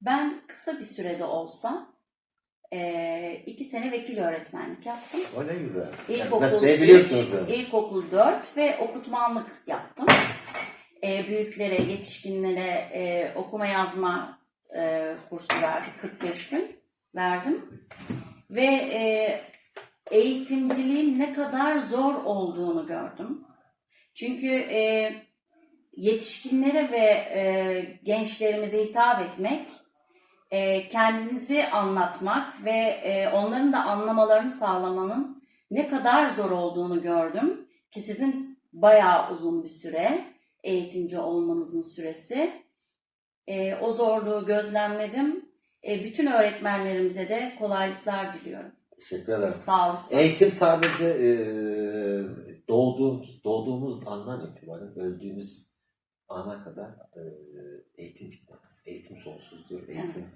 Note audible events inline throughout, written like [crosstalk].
Ben kısa bir sürede olsa eee, iki sene vekil öğretmenlik yaptım. O ne güzel. İlkokul 3, biliyorsunuz yani. ilkokul 4 ve okutmanlık yaptım. Eee, büyüklere, yetişkinlere eee, okuma yazma eee, kursu verdik. 45 gün verdim. Ve eee, eğitimciliğin ne kadar zor olduğunu gördüm. Çünkü eee, yetişkinlere ve eee, gençlerimize hitap etmek e, kendinizi anlatmak ve e, onların da anlamalarını sağlamanın ne kadar zor olduğunu gördüm. Ki sizin bayağı uzun bir süre eğitimci olmanızın süresi. E, o zorluğu gözlemledim. E, bütün öğretmenlerimize de kolaylıklar diliyorum. Teşekkür ederim. Sağlık. Eğitim sadece e, doğduğumuz, doğduğumuz andan itibaren öldüğümüz ana kadar e, eğitim bitmez. Eğitim sonsuzdur. Eğitim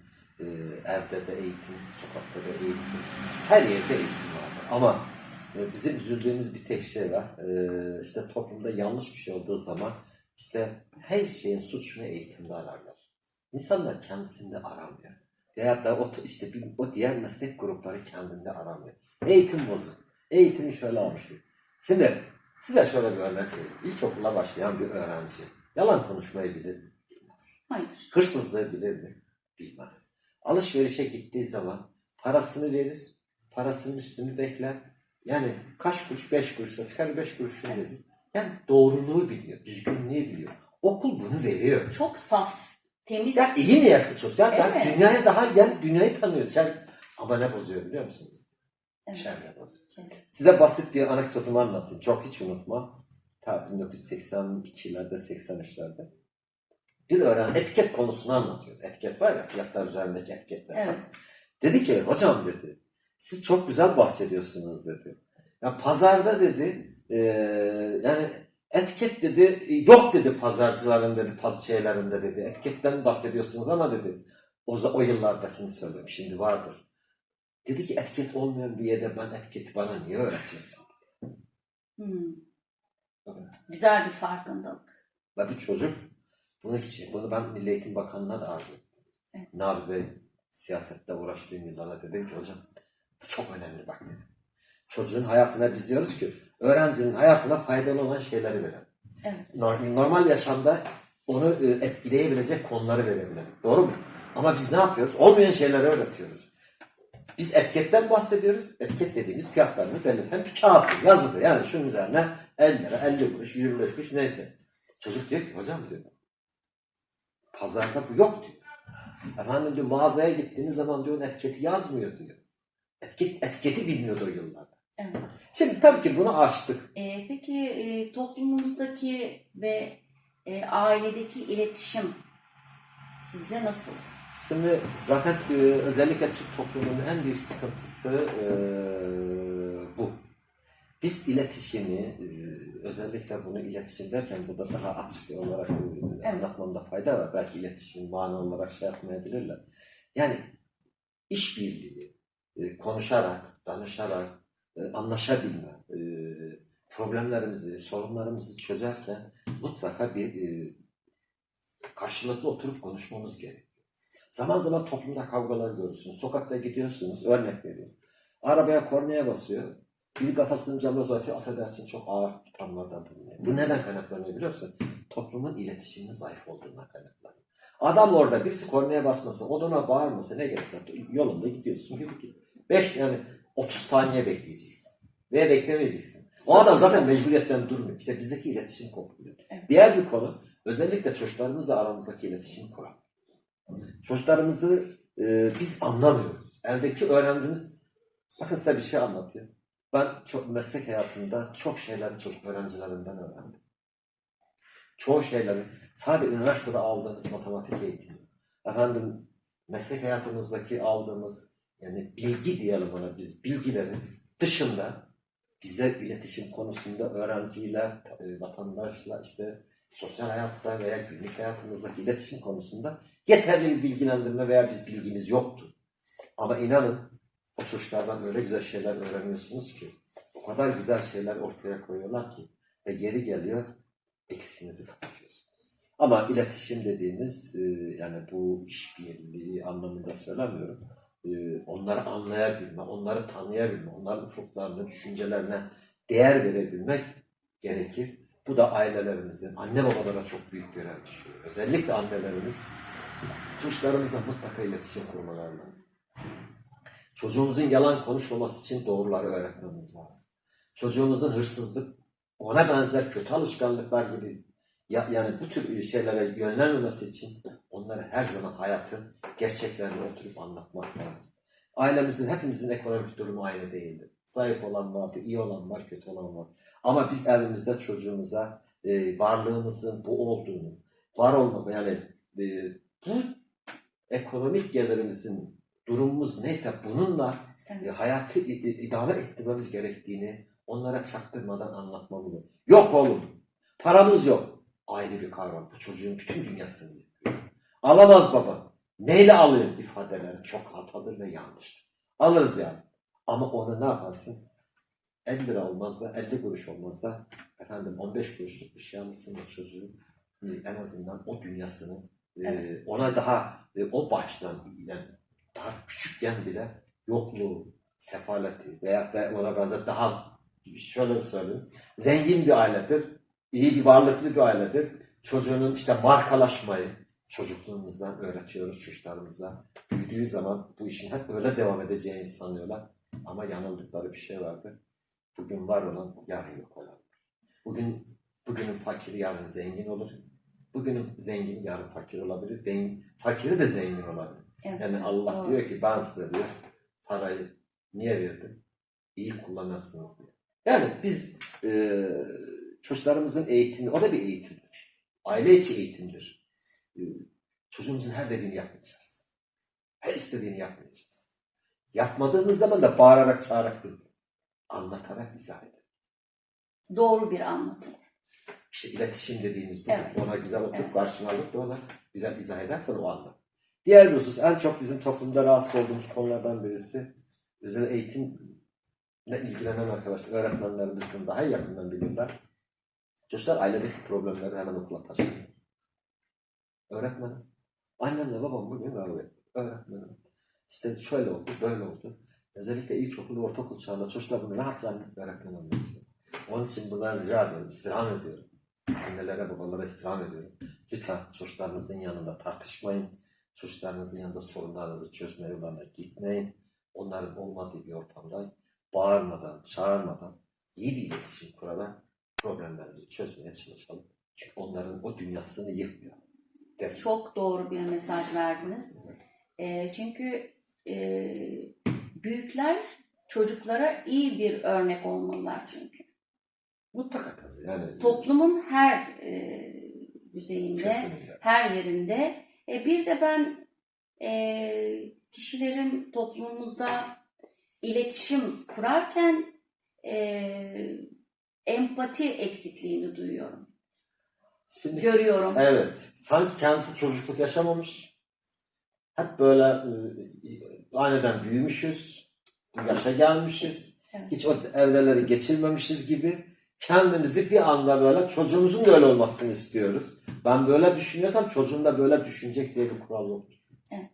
e, evde de eğitim, sokakta da eğitim, her yerde eğitim vardır. Ama e, bizim üzüldüğümüz bir tek şey var. E, işte toplumda yanlış bir şey olduğu zaman işte her şeyin suçunu eğitimde ararlar. İnsanlar kendisinde aramıyor. Veyahut da o, işte bir, o diğer meslek grupları kendinde aramıyor. Eğitim bozuk. Eğitimi şöyle almıştık. Şimdi size şöyle bir örnek vereyim. İlkokula başlayan bir öğrenci yalan konuşmayı bilir mi? Bilmez. Hayır. Hırsızlığı bilir mi? Bilmez. Alışverişe gittiği zaman parasını verir, parasının üstünü bekler. Yani kaç kuruş? Beş kuruşsa çıkar beş kuruşunu verir. Yani doğruluğu biliyor, düzgünlüğü biliyor. Okul bunu veriyor. Çok saf, temiz. Ya iyi niyetli çocuk. Ya Evet. dünyaya daha yani dünyayı tanıyor. Çevre. Ama ne bozuyor biliyor musunuz? Evet. Çevre bozuyor. Şey, Size basit bir anekdotumu anlatayım. Çok hiç unutmam. Ta 1982'lerde, 83'lerde. Bir öğren etiket konusunu anlatıyoruz. Etiket var ya fiyatlar üzerindeki etiketler. Evet. Dedi ki hocam dedi siz çok güzel bahsediyorsunuz dedi. Ya pazarda dedi eee, yani etiket dedi yok dedi pazarcıların dedi paz şeylerinde dedi. Etiketten bahsediyorsunuz ama dedi o, o yıllardakini söylüyorum şimdi vardır. Dedi ki etiket olmayan bir yerde ben etiketi bana niye öğretiyorsun? Hmm. Bakın. Güzel bir farkındalık. Ve bir çocuk bunu hiç, bunu ben Milli Eğitim Bakanı'na da arz ettim. Evet. Nabi Bey siyasette uğraştığım yıllarda dedim ki hocam bu çok önemli bak dedim. Çocuğun hayatına biz diyoruz ki öğrencinin hayatına faydalı olan şeyleri verelim. Evet. Normal, yaşamda onu e, etkileyebilecek konuları verebilelim. Doğru mu? Ama biz ne yapıyoruz? Olmayan şeyleri öğretiyoruz. Biz etiketten bahsediyoruz. Etiket dediğimiz fiyatlarını belirten bir kağıt, yazıdır. Yani şunun üzerine 50 lira, 50 kuruş, 25 kuruş neyse. Çocuk diyor ki hocam diyor. Pazarda bu yok diyor. Efendim diyor mağazaya gittiğiniz zaman diyor etiketi yazmıyor diyor. Etiket, etiketi bilmiyordu o yıllarda. Evet. Şimdi tabii ki bunu aştık. Ee, peki e, toplumumuzdaki ve e, ailedeki iletişim sizce nasıl? Şimdi zaten e, özellikle Türk toplumunun en büyük sıkıntısı e, bu. Biz iletişimi, e, özellikle bunu iletişim derken burada daha açık olarak e, Evet. anlatmamda fayda var. Belki iletişim mani olarak şey yapmayabilirler. Yani işbirliği, e, konuşarak, danışarak, anlaşabilme, problemlerimizi, sorunlarımızı çözerken mutlaka bir karşılıklı oturup konuşmamız gerekiyor. Zaman zaman toplumda kavgalar görürsünüz. Sokakta gidiyorsunuz, örnek veriyorum. Arabaya kornaya basıyor. Biri kafasını cama uzatıyor, affedersin çok ağır ithamlardan bulunuyor. Bu neden kaynaklanıyor biliyor musun? Toplumun iletişiminin zayıf olduğundan kaynaklanıyor. Adam orada birisi kornaya basmasa, o da ona bağırmasa ne gerek var? Yolunda gidiyorsun gibi ki. Beş yani 30 saniye bekleyeceksin. Veya beklemeyeceksin. O adam zaten mecburiyetten durmuyor. İşte bizdeki iletişim kopuyor. Evet. Diğer bir konu özellikle çocuklarımızla aramızdaki iletişim kuran. Çocuklarımızı e, biz anlamıyoruz. Eldeki öğrencimiz bakın size bir şey anlatayım. Ben çok meslek hayatımda çok şeyleri çocuk öğrencilerimden öğrendim. Çoğu şeyleri sadece üniversitede aldığımız matematik eğitimi, efendim meslek hayatımızdaki aldığımız yani bilgi diyelim ona biz bilgilerin dışında bize iletişim konusunda öğrenciyle, vatandaşla işte sosyal hayatta veya günlük hayatımızdaki iletişim konusunda yeterli bir bilgilendirme veya biz bilgimiz yoktu. Ama inanın o çocuklardan öyle güzel şeyler öğreniyorsunuz ki o kadar güzel şeyler ortaya koyuyorlar ki ve geri geliyor eksiğinizi kapatıyorsunuz. Ama iletişim dediğimiz e, yani bu işbirliği anlamında söylemiyorum. E, onları anlayabilme, onları tanıyabilme, onların ufuklarına, düşüncelerine değer verebilmek gerekir. Bu da ailelerimizin, anne babalara çok büyük görev düşüyor. Özellikle annelerimiz çocuklarımızla mutlaka iletişim kurmaları lazım. Çocuğumuzun yalan konuşmaması için doğruları öğretmemiz lazım. Çocuğumuzun hırsızlık, ona benzer kötü alışkanlıklar gibi ya, yani bu tür şeylere yönlenmemesi için onlara her zaman hayatın gerçeklerini oturup anlatmak lazım. Ailemizin, hepimizin ekonomik durumu aynı değildir. Zayıf olan var, iyi olan var, kötü olan var. Ama biz evimizde çocuğumuza e, varlığımızın bu olduğunu, var olma yani e, bu ekonomik gelirimizin durumumuz neyse bununla Evet. e, hayatı i- i- idame ettirmemiz gerektiğini onlara çaktırmadan anlatmamız lazım. Yok oğlum, paramız yok. Ayrı bir kavram. Bu çocuğun bütün dünyasını yıkıyor. Alamaz baba. Neyle alayım ifadeleri çok hatadır ve yanlıştır. Alırız yani. Ama onu ne yaparsın? 50 lira olmaz da 50 kuruş olmaz da efendim 15 kuruşluk bir şey almışsın o çocuğun e, en azından o dünyasını e, Evet. ona daha o baştan yani daha küçükken bile yokluğu, sefaleti veya da ona benzer daha şöyle söyleyeyim zengin bir ailedir, iyi bir varlıklı bir ailedir. Çocuğunun işte markalaşmayı çocukluğumuzdan öğretiyoruz çocuklarımıza. Büyüdüğü zaman bu işin hep öyle devam edeceğini sanıyorlar. Ama yanıldıkları bir şey vardır. Bugün var olan yarın yok olan. Bugün bugünün fakiri yarın zengin olur. Bugünün zengini yarın fakir olabilir. Zengin, fakiri de zengin olabilir. Evet. Yani Allah Doğru. diyor ki ben size diyor parayı niye verdim? İyi kullanırsınız diye. Yani biz e, çocuklarımızın eğitimi, o da bir eğitimdir. Aile içi eğitimdir. E, çocuğumuzun her dediğini yapmayacağız. Her istediğini yapmayacağız. Yapmadığımız zaman da bağırarak çağırarak değil, anlatarak izah edelim. Doğru bir anlatım. İşte iletişim dediğimiz bu. Evet. Ona güzel oturup Evet. karşına alıp da ona güzel izah edersen o anlar. Diğer bir husus en çok bizim toplumda rahatsız olduğumuz konulardan birisi özel eğitimle ilgilenen arkadaşlar, öğretmenlerimiz bunu daha yakından bilirler. Çocuklar ailedeki problemleri hemen okula taşıyor. Öğretmenim, annemle babam bugün kavga etti. Öğretmenim, işte şöyle oldu, böyle oldu. Özellikle ilkokul ve ortaokul çağında çocuklar bunu rahatça anne öğretmen anlatıyor. Onun için buradan rica ediyorum, istirham ediyorum. Annelere, babalara istirham ediyorum. Lütfen çocuklarınızın yanında tartışmayın. Çocuklarınızın yanında sorunlarınızı çözme yollarına gitmeyin. Onların olmadığı bir ortamda bağırmadan, çağırmadan, iyi bir iletişim kurarak problemlerimizi çözmeye çalışalım. Çünkü onların o dünyasını yıkmıyor. Derim. Çok doğru bir mesaj verdiniz. E, çünkü e, büyükler çocuklara iyi bir örnek olmalılar çünkü. Mutlaka tabii. Yani Toplumun her e, düzeyinde, Kesinlikle. her yerinde. E, bir de ben e, kişilerin toplumumuzda iletişim kurarken e, empati eksikliğini duyuyorum. Şimdi Görüyorum. Evet. Sanki kendisi çocukluk yaşamamış. Hep böyle e, aniden büyümüşüz. Yaşa gelmişiz. Evet. Hiç o evreleri geçirmemişiz gibi kendimizi bir anda böyle çocuğumuzun da öyle olmasını istiyoruz. Ben böyle düşünüyorsam çocuğum da böyle düşünecek diye bir kural yoktur. Evet.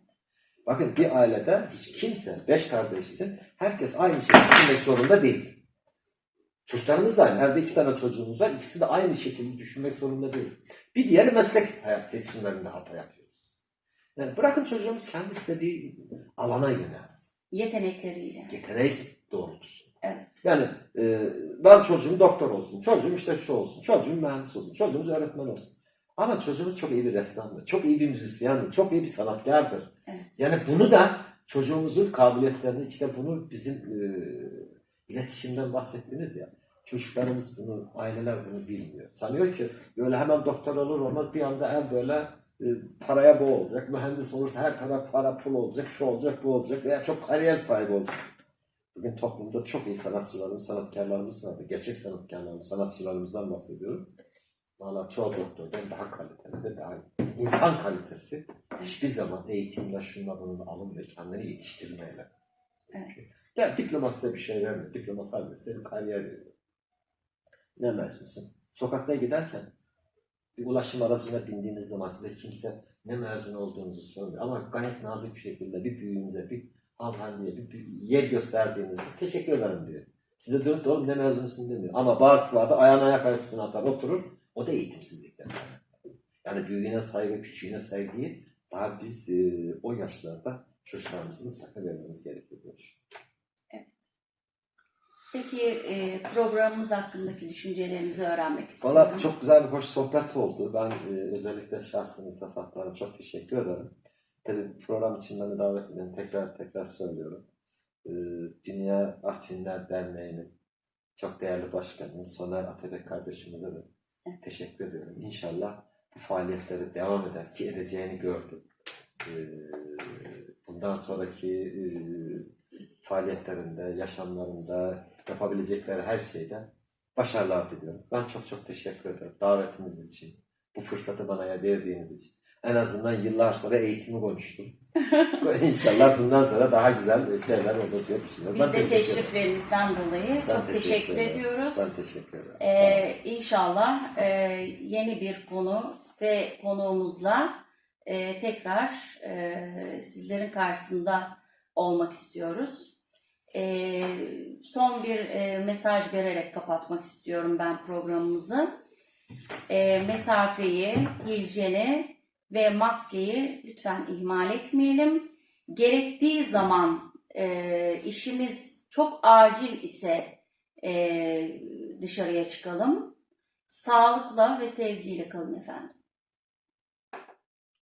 Bakın bir ailede hiç kimse, beş kardeşsin, herkes aynı şeyi düşünmek zorunda değil. Çocuklarımız da aynı. Evde iki tane çocuğumuz var. İkisi de aynı şekilde düşünmek zorunda değil. Bir diğeri meslek hayat seçimlerinde hata yapıyoruz. Yani bırakın çocuğumuz kendi istediği alana yönelsin. Yetenekleriyle. Yetenek doğrultusunda. Evet. Yani e, ben çocuğum doktor olsun, çocuğum işte şu olsun, çocuğum mühendis olsun, çocuğumuz öğretmen olsun. Ama çocuğumuz çok iyi bir ressamdır, çok iyi bir müzisyendir, çok iyi bir sanatkardır. Evet. Yani bunu da çocuğumuzun kabiliyetlerini, işte bunu bizim e, iletişimden bahsettiniz ya, çocuklarımız bunu, aileler bunu bilmiyor. Sanıyor ki böyle hemen doktor olur olmaz bir anda ev böyle e, paraya bu olacak, mühendis olursa her taraf para pul olacak, şu olacak, bu olacak veya çok kariyer sahibi olacak. Bugün toplumda çok iyi sanatçılarımız, sanatkarlarımız vardı. Gerçek sanatkarlarımız, sanatçılarımızdan bahsediyorum. Valla çoğu doktordan daha kaliteli ve daha iyi. İnsan kalitesi hiçbir zaman eğitimle şunla bununla alınmıyor. Kendini yetiştirmeyle. Evet. Ya diploma size bir şey vermiyor. Diploma sadece size bir kariyer veriyor. Ne mezunsun? Sokakta giderken bir ulaşım aracına bindiğiniz zaman size kimse ne mezun olduğunuzu sormuyor. Ama gayet nazik bir şekilde bir büyüğünüze, bir hanımefendiye bir, bir yer gösterdiğinizde teşekkür ederim diyor. Size dönüp de oğlum ne mezunusun demiyor. Ama bazısı var da ayağını ayak ayak üstüne atar oturur. O da eğitimsizlikten. Yani büyüğüne saygı, küçüğüne saygıyı daha biz e, o yaşlarda çocuklarımızın mutlaka vermemiz gerekiyor. Peki e, programımız hakkındaki düşüncelerinizi öğrenmek istiyorum. Valla çok güzel bir hoş sohbet oldu. Ben e, özellikle şahsınızda Fatma Hanım çok teşekkür ederim. Tabii program için beni davet edin. Tekrar tekrar söylüyorum. E, Dünya Artvinler Derneği'nin çok değerli başkanı Soner Atabek kardeşimize de teşekkür ediyorum. İnşallah bu faaliyetlere devam eder ki edeceğini gördüm. E, bundan sonraki e, faaliyetlerinde, yaşamlarında yapabilecekleri her şeyde başarılar diliyorum. Ben çok çok teşekkür ederim davetiniz için, bu fırsatı bana verdiğiniz için. En azından yıllar sonra eğitimi konuştum. [laughs] İnşallah bundan sonra daha güzel şeyler olur diye düşünüyorum. Biz de teşekkür ederim. teşriflerinizden dolayı Ben çok teşekkür, ederim. ediyoruz. Ben teşekkür ederim. Ee, inşallah e, yeni bir konu ve konuğumuzla e, tekrar e, sizlerin karşısında olmak istiyoruz. E, son bir e, mesaj vererek kapatmak istiyorum ben programımızı. E, mesafeyi, hijyeni ve maskeyi lütfen ihmal etmeyelim. Gerektiği zaman e, işimiz çok acil ise e, dışarıya çıkalım. Sağlıkla ve sevgiyle kalın efendim.